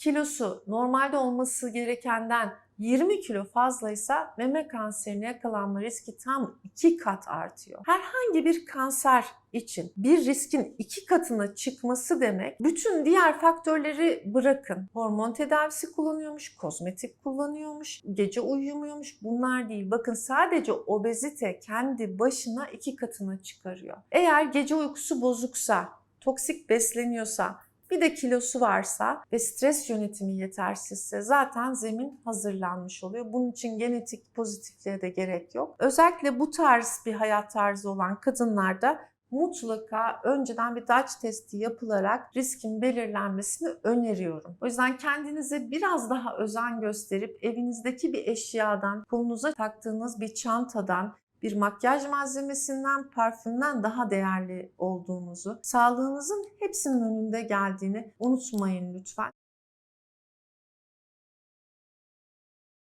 kilosu normalde olması gerekenden 20 kilo fazlaysa meme kanserine yakalanma riski tam 2 kat artıyor. Herhangi bir kanser için bir riskin iki katına çıkması demek bütün diğer faktörleri bırakın. Hormon tedavisi kullanıyormuş, kozmetik kullanıyormuş, gece uyumuyormuş bunlar değil. Bakın sadece obezite kendi başına iki katına çıkarıyor. Eğer gece uykusu bozuksa, toksik besleniyorsa, bir de kilosu varsa ve stres yönetimi yetersizse zaten zemin hazırlanmış oluyor. Bunun için genetik pozitifliğe de gerek yok. Özellikle bu tarz bir hayat tarzı olan kadınlarda mutlaka önceden bir Dutch testi yapılarak riskin belirlenmesini öneriyorum. O yüzden kendinize biraz daha özen gösterip evinizdeki bir eşyadan, kolunuza taktığınız bir çantadan, bir makyaj malzemesinden, parfümden daha değerli olduğunuzu, sağlığınızın hepsinin önünde geldiğini unutmayın lütfen.